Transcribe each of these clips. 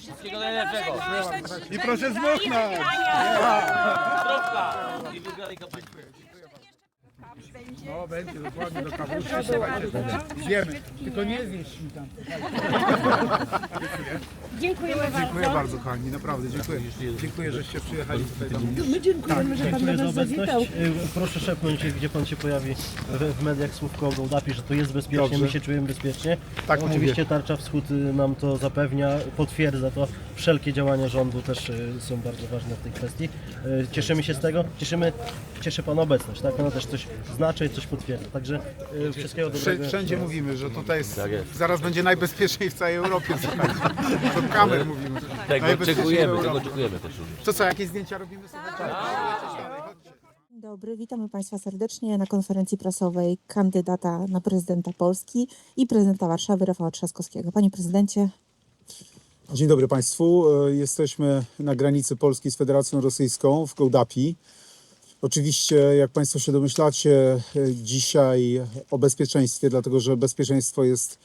Wszystkiego najlepszego. I proszę zmuchnąć! Zdrowka. I wygranej kampanii. No będzie dokładnie do słuchajcie, zjemy. Tylko nie zjeść mi tam. Dziękujemy bardzo. Dziękuję bardzo kochani, naprawdę dziękuję. Dziękuję, żeście przyjechali tutaj do mnie. My dziękujemy, że Pan do Dziękuję za nas zawitał. obecność. Y, Proszę szepnąć, gdzie Pan się pojawi w, w mediach słówko o Gołdapi, że to jest bezpiecznie, Dobrze. my się czujemy bezpiecznie. Tak Oczywiście Tarcza Wschód y, nam to zapewnia, potwierdza to. Wszelkie działania rządu też y, są bardzo ważne w tej kwestii. Y, Cieszymy się z tego, cieszymy, cieszy Pana obecność, tak? Ona też coś znaczy i coś potwierdza. Także y, wszystkiego Wszy- dobrego. Wszędzie mówimy, że tutaj jest, zaraz będzie najbezpieczniej w całej Europie. słuchajcie. Do kamer mówimy. Tego Najbezpieczniej w oczekujemy, tego Europie. oczekujemy też. To co, jakieś zdjęcia robimy sobie? Chodźcie. Dzień dobry, witamy Państwa serdecznie na konferencji prasowej kandydata na prezydenta Polski i prezydenta Warszawy Rafała Trzaskowskiego. Panie prezydencie, Dzień dobry Państwu. E, Jesteśmy na granicy Polski z Federacją Rosyjską w Gołdapi. Oczywiście, jak Państwo się domyślacie, e, dzisiaj o bezpieczeństwie, dlatego że bezpieczeństwo jest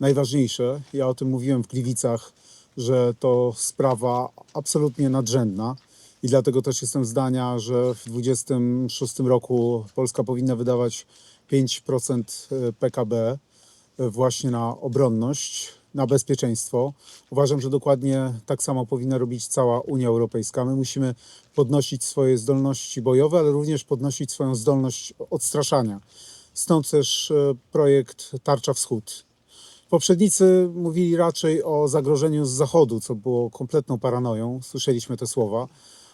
najważniejsze. Ja o tym mówiłem w Gliwicach, że to sprawa absolutnie nadrzędna i dlatego też jestem zdania, że w 2026 roku Polska powinna wydawać 5% PKB właśnie na obronność, na bezpieczeństwo. Uważam, że dokładnie tak samo powinna robić cała Unia Europejska. My musimy podnosić swoje zdolności bojowe, ale również podnosić swoją zdolność odstraszania. Stąd też e, projekt Tarcza Wschód. Poprzednicy mówili raczej o zagrożeniu z zachodu, co było kompletną paranoją. Słyszeliśmy te słowa,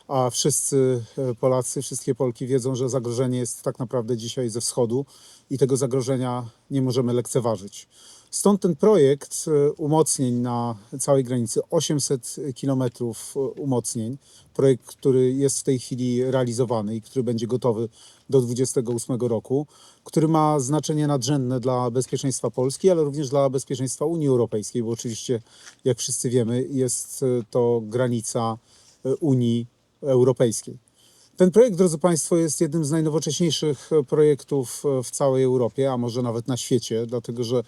a wszyscy e, Polacy, wszystkie Polki wiedzą, że zagrożenie jest tak naprawdę dzisiaj ze wschodu i tego zagrożenia nie możemy lekceważyć. Stąd ten projekt e, umocnień na całej granicy, 800 kilometrów e, umocnień, projekt, który jest w tej chwili realizowany i który będzie gotowy do 2028 roku, który ma znaczenie nadrzędne dla bezpieczeństwa Polski, ale również dla bezpieczeństwa Unii Europejskiej, bo oczywiście, jak wszyscy wiemy, jest e, to granica Unii Europejskiej. Ten projekt, drodzy Państwo, jest jednym z najnowocześniejszych projektów w całej Europie, a może nawet na świecie, dlatego że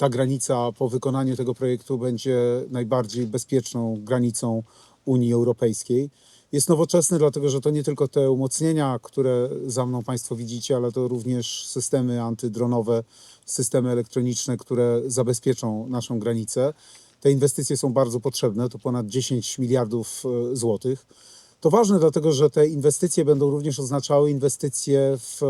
ta granica po wykonaniu tego projektu będzie najbardziej bezpieczną granicą Unii Europejskiej. Jest nowoczesny, dlatego że to nie tylko te umocnienia, które za mną Państwo widzicie, ale to również systemy antydronowe, systemy elektroniczne, które zabezpieczą naszą granicę. Te inwestycje są bardzo potrzebne, to ponad 10 miliardów e, złotych. To ważne, dlatego że te inwestycje będą również oznaczały inwestycje w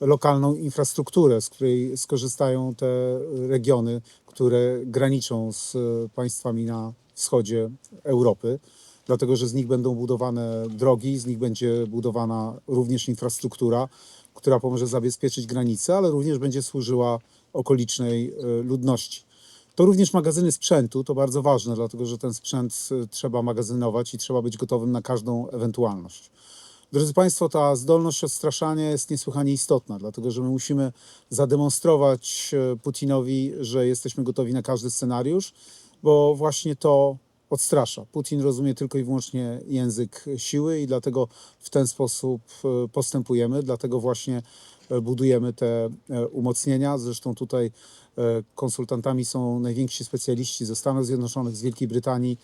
lokalną infrastrukturę, z której skorzystają te regiony, które graniczą z państwami na wschodzie Europy, dlatego że z nich będą budowane drogi, z nich będzie budowana również infrastruktura, która pomoże zabezpieczyć granice, ale również będzie służyła okolicznej e, ludności. To również magazyny sprzętu, to bardzo ważne, dlatego że ten sprzęt y, trzeba magazynować i trzeba być gotowym na każdą ewentualność. Drodzy Państwo, ta zdolność odstraszania jest niesłychanie istotna, dlatego że my musimy zademonstrować e, Putinowi, że jesteśmy gotowi na każdy scenariusz, bo właśnie to odstrasza. Putin rozumie tylko i wyłącznie język siły i dlatego w ten sposób e, postępujemy, dlatego właśnie e, budujemy te e, umocnienia. Zresztą tutaj konsultantami są najwięksi specjaliści ze Stanów Zjednoczonych, z Wielkiej Brytanii,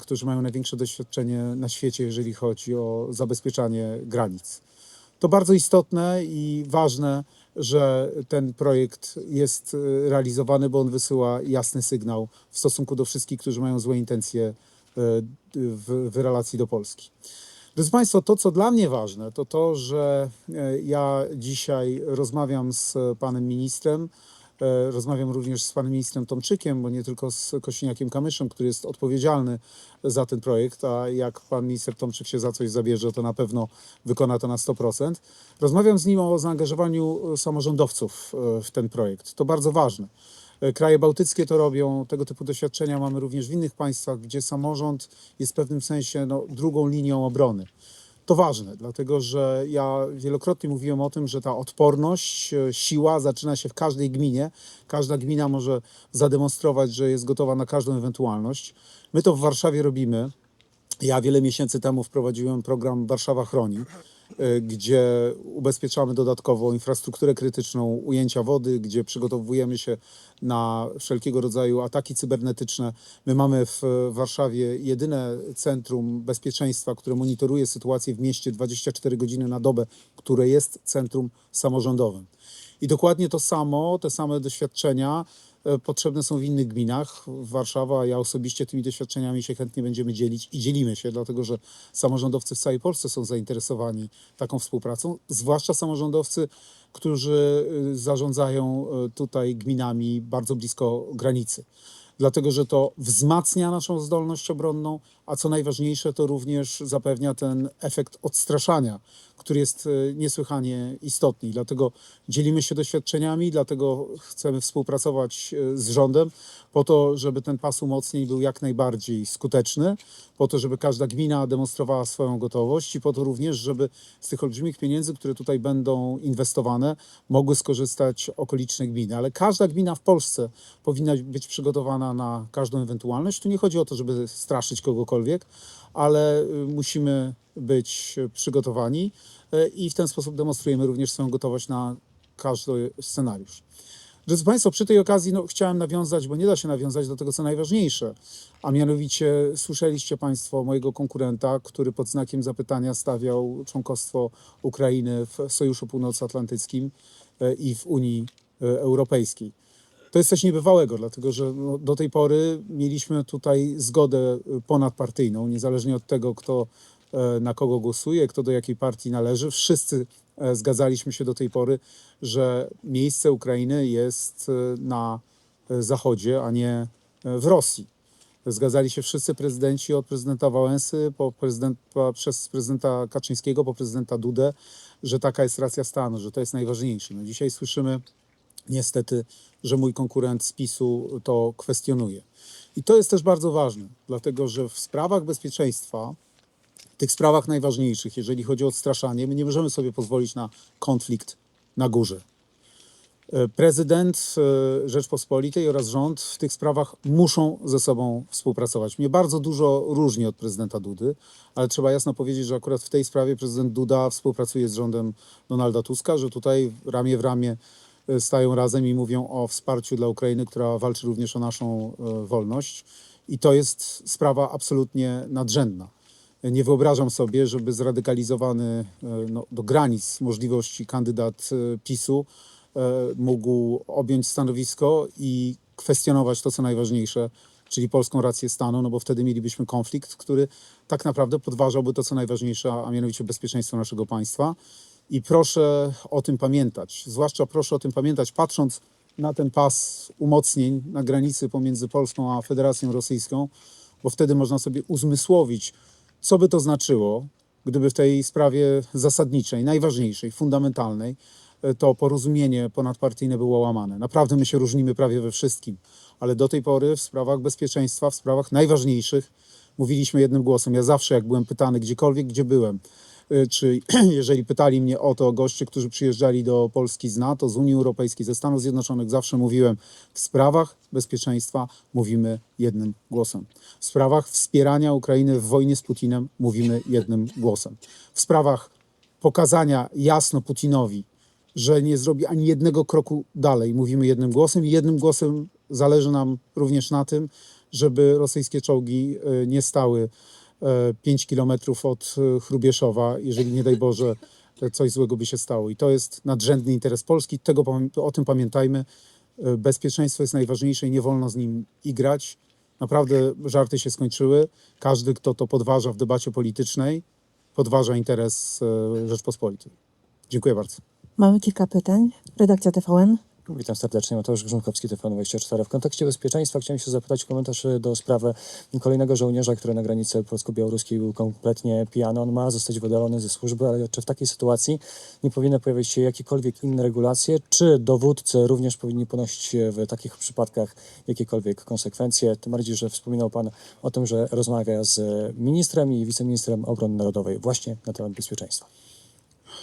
którzy mają największe doświadczenie na świecie, jeżeli chodzi o zabezpieczanie granic. To bardzo istotne i ważne, że ten projekt jest e, realizowany, bo on wysyła jasny sygnał w stosunku do wszystkich, którzy mają złe intencje e, w, w relacji do Polski. Drodzy Państwo, to co dla mnie ważne, to to, że e, ja dzisiaj rozmawiam z panem ministrem, rozmawiam również z panem ministrem Tomczykiem, bo nie tylko z Kośniakiem Kamyszem, który jest odpowiedzialny za ten projekt, a jak pan minister Tomczyk się za coś zabierze, to na pewno wykona to na 100%. Rozmawiam z nim o zaangażowaniu samorządowców e, w ten projekt. To bardzo ważne. E, Kraje bałtyckie to robią, tego typu doświadczenia mamy również w innych państwach, gdzie samorząd jest w pewnym sensie no, drugą linią obrony. To ważne, dlatego że ja wielokrotnie mówiłem o tym, że ta odporność, e, siła zaczyna się w każdej gminie. Każda gmina może zademonstrować, że jest gotowa na każdą ewentualność. My to w Warszawie robimy. Ja wiele miesięcy temu wprowadziłem program Warszawa Chroni, gdzie ubezpieczamy dodatkowo infrastrukturę krytyczną, ujęcia wody, gdzie przygotowujemy się na wszelkiego rodzaju ataki cybernetyczne. My mamy w Warszawie jedyne centrum bezpieczeństwa, które monitoruje sytuację w mieście 24 godziny na dobę, które jest centrum samorządowym. I dokładnie to samo, te same doświadczenia potrzebne są w innych gminach. Warszawa, ja osobiście tymi doświadczeniami się chętnie będziemy dzielić i dzielimy się, dlatego że samorządowcy w całej Polsce są zainteresowani taką współpracą, zwłaszcza samorządowcy, którzy y, zarządzają y, tutaj gminami bardzo blisko granicy. Dlatego, że to wzmacnia naszą zdolność obronną, a co najważniejsze, to również zapewnia ten efekt odstraszania, który jest y, niesłychanie istotny. Dlatego dzielimy się doświadczeniami, dlatego chcemy współpracować y, z rządem, po to, żeby ten pas umocnień był jak najbardziej skuteczny, po to, żeby każda gmina demonstrowała swoją gotowość i po to również, żeby z tych olbrzymich pieniędzy, które tutaj będą inwestowane, mogły skorzystać okoliczne gminy. Ale każda gmina w Polsce powinna być przygotowana na każdą ewentualność. Tu nie chodzi o to, żeby straszyć kogokolwiek, ale y, musimy być y, przygotowani y, i w ten sposób demonstrujemy również swoją gotowość na każdy scenariusz. Drodzy Państwo, przy tej okazji no, chciałem nawiązać, bo nie da się nawiązać do tego, co najważniejsze, a mianowicie słyszeliście Państwo mojego konkurenta, który pod znakiem zapytania stawiał członkostwo Ukrainy w Sojuszu Północnoatlantyckim e, i w Unii Europejskiej. To jest coś niebywałego, dlatego że no, do tej pory mieliśmy tutaj zgodę y, ponadpartyjną, niezależnie od tego, kto e, na kogo głosuje, kto do jakiej partii należy. Wszyscy e, zgadzaliśmy się do tej pory, że miejsce Ukrainy jest e, na zachodzie, a nie w Rosji. Zgadzali się wszyscy prezydenci od prezydenta Wałęsy po prezydenta, przez prezydenta Kaczyńskiego po prezydenta Dudę, że taka jest racja stanu, że to jest najważniejsze. No dzisiaj słyszymy niestety, że mój konkurent z PiSu to kwestionuje. I to jest też bardzo ważne, dlatego że w sprawach bezpieczeństwa, w tych sprawach najważniejszych, jeżeli chodzi o odstraszanie, my nie możemy sobie pozwolić na konflikt na górze. E, Prezydent e, Rzeczpospolitej oraz rząd w tych sprawach muszą ze sobą współpracować. Mnie bardzo dużo różni od prezydenta Dudy, ale trzeba jasno powiedzieć, że akurat w tej sprawie prezydent Duda współpracuje z rządem Donalda Tuska, że tutaj ramię w ramię stają razem i mówią o wsparciu dla Ukrainy, która walczy również o naszą e, wolność. I to jest sprawa absolutnie nadrzędna. Nie wyobrażam sobie, żeby zradykalizowany e, no, do granic możliwości kandydat PiSu mógł objąć stanowisko i kwestionować to, co najważniejsze, czyli polską rację stanu, no bo wtedy mielibyśmy konflikt, który tak naprawdę podważałby to, co najważniejsze, a mianowicie bezpieczeństwo naszego państwa. I proszę o tym pamiętać. Zwłaszcza proszę o tym pamiętać, patrząc na ten pas umocnień na granicy pomiędzy Polską a Federacją Rosyjską, bo wtedy można sobie uzmysłowić, co by to znaczyło, gdyby w tej sprawie zasadniczej, najważniejszej, fundamentalnej, e, to porozumienie ponadpartyjne było łamane. Naprawdę my się różnimy prawie we wszystkim, ale do tej pory w sprawach bezpieczeństwa, w sprawach najważniejszych mówiliśmy jednym głosem. Ja zawsze, jak byłem pytany gdziekolwiek, gdzie byłem, czy jeżeli pytali mnie o to goście, którzy przyjeżdżali do Polski z NATO, z Unii Europejskiej, ze Stanów Zjednoczonych, zawsze mówiłem, w sprawach bezpieczeństwa mówimy jednym głosem. W sprawach wspierania Ukrainy w wojnie z Putinem mówimy jednym głosem. W sprawach pokazania jasno Putinowi, że nie zrobi ani jednego kroku dalej, mówimy jednym głosem i jednym głosem zależy nam również na tym, żeby rosyjskie czołgi e, nie stały 5 kilometrów od e, Chrubieszowa, jeżeli nie daj Boże e, coś złego by się stało. I to jest nadrzędny interes Polski, tego, o tym pamiętajmy. E, Bezpieczeństwo jest najważniejsze i nie wolno z nim igrać. Naprawdę żarty się skończyły. Każdy, kto to podważa w debacie politycznej, podważa interes e, Rzeczpospolitej. Dziękuję bardzo. Mamy kilka pytań. Redakcja TVN. Witam serdecznie, Mateusz Grzunkowski, TVN24. W kontekście bezpieczeństwa chciałem się zapytać komentarz do sprawy kolejnego żołnierza, który na granicy polsko-białoruskiej był kompletnie pijany. On ma zostać wydalony ze służby, ale czy w takiej sytuacji nie powinny pojawić się jakiekolwiek inne regulacje? Czy dowódcy również powinni ponosić w takich przypadkach jakiekolwiek konsekwencje? Tym bardziej, że wspominał Pan o tym, że rozmawia z ministrem i wiceministrem obrony narodowej właśnie na temat bezpieczeństwa.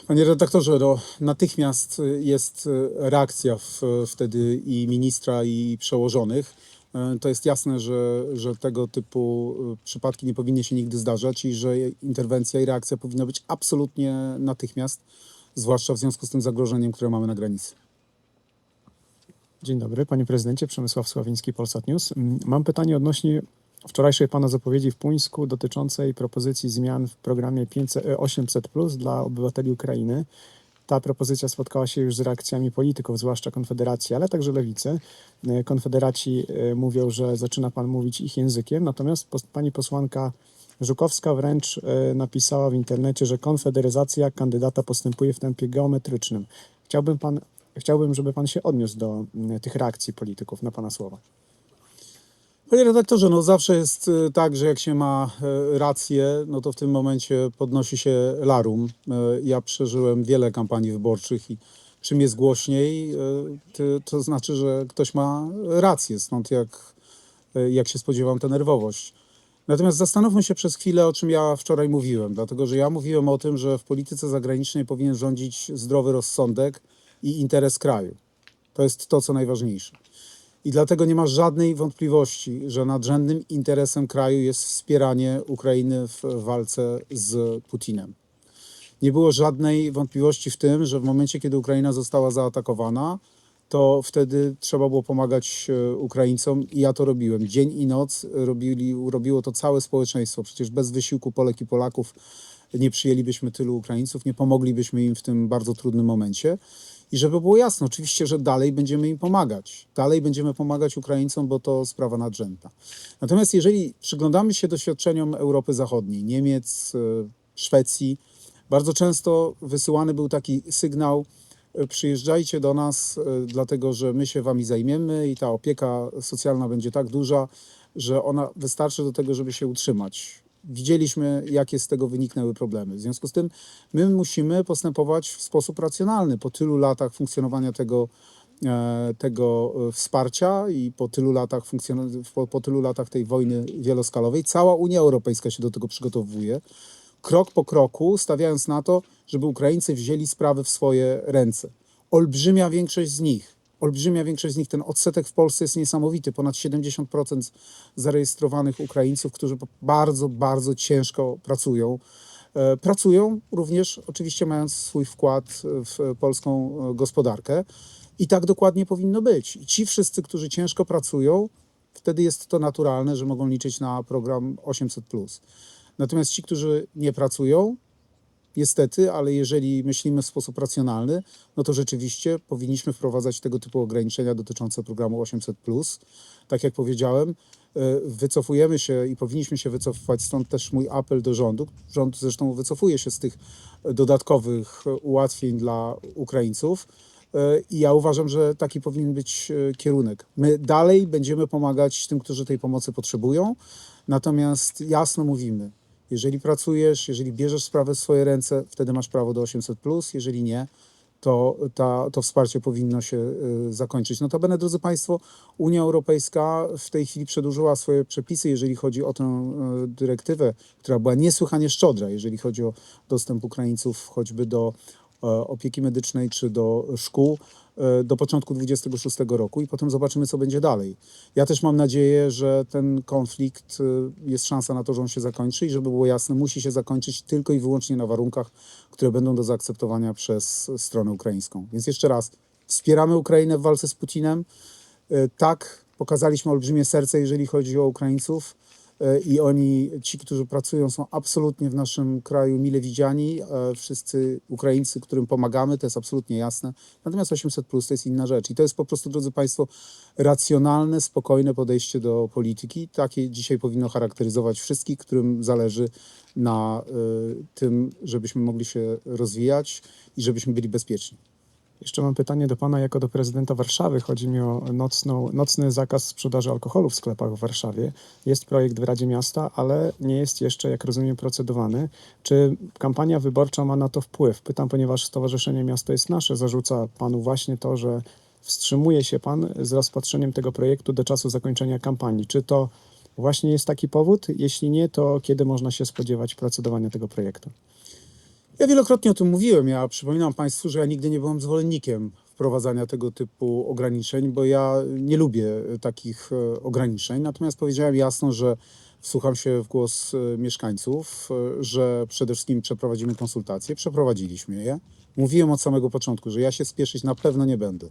Panie redaktorze, no, natychmiast jest y, reakcja w, wtedy i ministra, i przełożonych. Y, To jest jasne, że, że tego typu y, przypadki nie powinny się nigdy zdarzać i że interwencja i reakcja powinna być absolutnie natychmiast, zwłaszcza w związku z tym zagrożeniem, które mamy na granicy. Dzień dobry, panie prezydencie. Przemysław Sławiński, Polsat News. Mm, Mam pytanie odnośnie wczorajszej pana zapowiedzi w Puńsku dotyczącej propozycji zmian w programie 500, e, 800 plus dla obywateli Ukrainy. Ta propozycja spotkała się już z reakcjami polityków, zwłaszcza Konfederacji, ale także Lewicy. E, Konfederaci e, mówią, że zaczyna pan mówić ich językiem, natomiast pani posłanka Żukowska wręcz napisała w internecie, że konfederyzacja kandydata postępuje w tempie geometrycznym. Chciałbym, pan, chciałbym, żeby pan się odniósł do tych reakcji polityków na pana słowa. Panie redaktorze, no zawsze jest y, tak, że jak się ma y, rację, no to w tym momencie podnosi się larum. Y, Ja przeżyłem wiele kampanii wyborczych i czym jest głośniej, to znaczy, że ktoś ma rację, stąd jak, jak się spodziewam ta nerwowość. Natomiast zastanówmy się przez chwilę, o czym ja wczoraj mówiłem, dlatego że ja mówiłem o tym, że w polityce zagranicznej powinien rządzić zdrowy rozsądek i interes kraju. To jest to, co najważniejsze. I dlatego nie ma żadnej wątpliwości, że nadrzędnym interesem kraju jest wspieranie Ukrainy w walce z Putinem. Nie było żadnej wątpliwości w tym, że w momencie, kiedy Ukraina została zaatakowana, to wtedy trzeba było pomagać e, Ukraińcom i ja to robiłem. Dzień i noc robili, robiło to całe społeczeństwo. Przecież bez wysiłku Polek i Polaków nie przyjęlibyśmy tylu Ukraińców, nie pomoglibyśmy im w tym bardzo trudnym momencie. I żeby było jasne, oczywiście, że dalej będziemy im pomagać. Dalej będziemy pomagać Ukraińcom, bo to sprawa nadrzędna. Natomiast jeżeli przyglądamy się doświadczeniom Europy Zachodniej, Niemiec, e, Szwecji, bardzo często wysyłany był taki sygnał: e, przyjeżdżajcie do nas, e, dlatego że my się wami zajmiemy i ta opieka socjalna będzie tak duża, że ona wystarczy do tego, żeby się utrzymać. Widzieliśmy, jakie z tego wyniknęły problemy. W związku z tym my musimy postępować w sposób racjonalny po tylu latach funkcjonowania tego, e, tego e, wsparcia i po tylu latach po, po tylu latach tej wojny wieloskalowej. Cała Unia Europejska się do tego przygotowuje. Krok po kroku, stawiając na to, żeby Ukraińcy wzięli sprawy w swoje ręce. Olbrzymia większość z nich, olbrzymia większość z nich, ten odsetek w Polsce jest niesamowity. Ponad 70% zarejestrowanych Ukraińców, którzy bardzo, bardzo ciężko pracują. E, Pracują również, oczywiście mając swój wkład w polską e, gospodarkę. I tak dokładnie powinno być. I ci wszyscy, którzy ciężko pracują, wtedy jest to naturalne, że mogą liczyć na program 800. Natomiast ci, którzy nie pracują, niestety, ale jeżeli myślimy w sposób racjonalny, no to rzeczywiście powinniśmy wprowadzać tego typu ograniczenia dotyczące programu 800. Tak jak powiedziałem, e, wycofujemy się i powinniśmy się wycofywać, stąd też mój apel do rządu. Rząd zresztą wycofuje się z tych dodatkowych e, ułatwień dla Ukraińców. E, I ja uważam, że taki powinien być e, kierunek. My dalej będziemy pomagać tym, którzy tej pomocy potrzebują, natomiast jasno mówimy, jeżeli pracujesz, jeżeli bierzesz sprawę w swoje ręce, wtedy masz prawo do 800, jeżeli nie, to ta, to wsparcie powinno się y, zakończyć. Notabene, drodzy Państwo, Unia Europejska w tej chwili przedłużyła swoje przepisy, jeżeli chodzi o tę y, dyrektywę, która była niesłychanie szczodra, jeżeli chodzi o dostęp Ukraińców choćby do e, opieki medycznej czy do szkół do początku 26 roku i potem zobaczymy, co będzie dalej. Ja też mam nadzieję, że ten konflikt e, jest szansa na to, że on się zakończy i żeby było jasne, musi się zakończyć tylko i wyłącznie na warunkach, które będą do zaakceptowania przez stronę ukraińską. Więc jeszcze raz, wspieramy Ukrainę w walce z Putinem. E, Tak, pokazaliśmy olbrzymie serce, jeżeli chodzi o Ukraińców. E, I oni, ci, którzy pracują, są absolutnie w naszym kraju mile widziani. E, Wszyscy Ukraińcy, którym pomagamy, to jest absolutnie jasne. Natomiast 800 plus to jest inna rzecz. I to jest po prostu, drodzy Państwo, racjonalne, spokojne podejście do polityki. Takie dzisiaj powinno charakteryzować wszystkich, którym zależy na y, tym, żebyśmy mogli się rozwijać i żebyśmy byli bezpieczni. Jeszcze mam pytanie do pana jako do prezydenta Warszawy. Chodzi mi o nocną, nocny zakaz sprzedaży alkoholu w sklepach w Warszawie. Jest projekt w Radzie Miasta, ale nie jest jeszcze, jak rozumiem, procedowany. Czy kampania wyborcza ma na to wpływ? Pytam, ponieważ Stowarzyszenie Miasto jest Nasze zarzuca panu właśnie to, że wstrzymuje się pan z rozpatrzeniem tego projektu do czasu zakończenia kampanii. Czy to właśnie jest taki powód? Jeśli nie, to kiedy można się spodziewać procedowania tego projektu? Ja wielokrotnie o tym mówiłem. Ja przypominam Państwu, że ja nigdy nie byłem zwolennikiem wprowadzania tego typu ograniczeń, bo ja nie lubię e, takich e, ograniczeń. Natomiast powiedziałem jasno, że wsłucham się w głos e, mieszkańców, e, że przede wszystkim przeprowadzimy konsultacje. Przeprowadziliśmy je. Mówiłem od samego początku, że ja się spieszyć na pewno nie będę.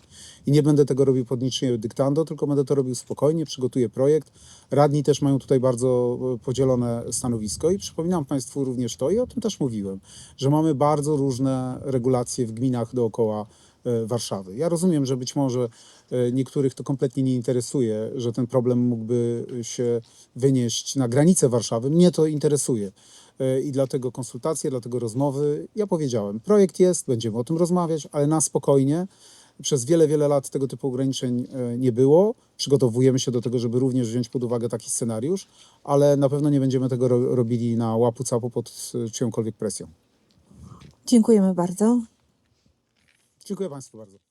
I nie będę tego robił pod niczyje dyktando, tylko będę to robił spokojnie, przygotuję projekt. Radni też mają tutaj bardzo e, podzielone stanowisko i przypominam Państwu również to, i o tym też mówiłem, że mamy bardzo różne regulacje w gminach dookoła Warszawy. Ja rozumiem, że być może e, niektórych to kompletnie nie interesuje, że ten problem mógłby się wynieść na granicę Warszawy. Mnie to interesuje. E, I dlatego konsultacje, dlatego rozmowy. Ja powiedziałem, projekt jest, będziemy o tym rozmawiać, ale na spokojnie. Przez wiele, wiele lat tego typu ograniczeń e, nie było. Przygotowujemy się do tego, żeby również wziąć pod uwagę taki scenariusz, ale na pewno nie będziemy tego ro- robili na łapu capu pod e, czyjąkolwiek presją. Dziękujemy bardzo. Dziękuję Państwu bardzo.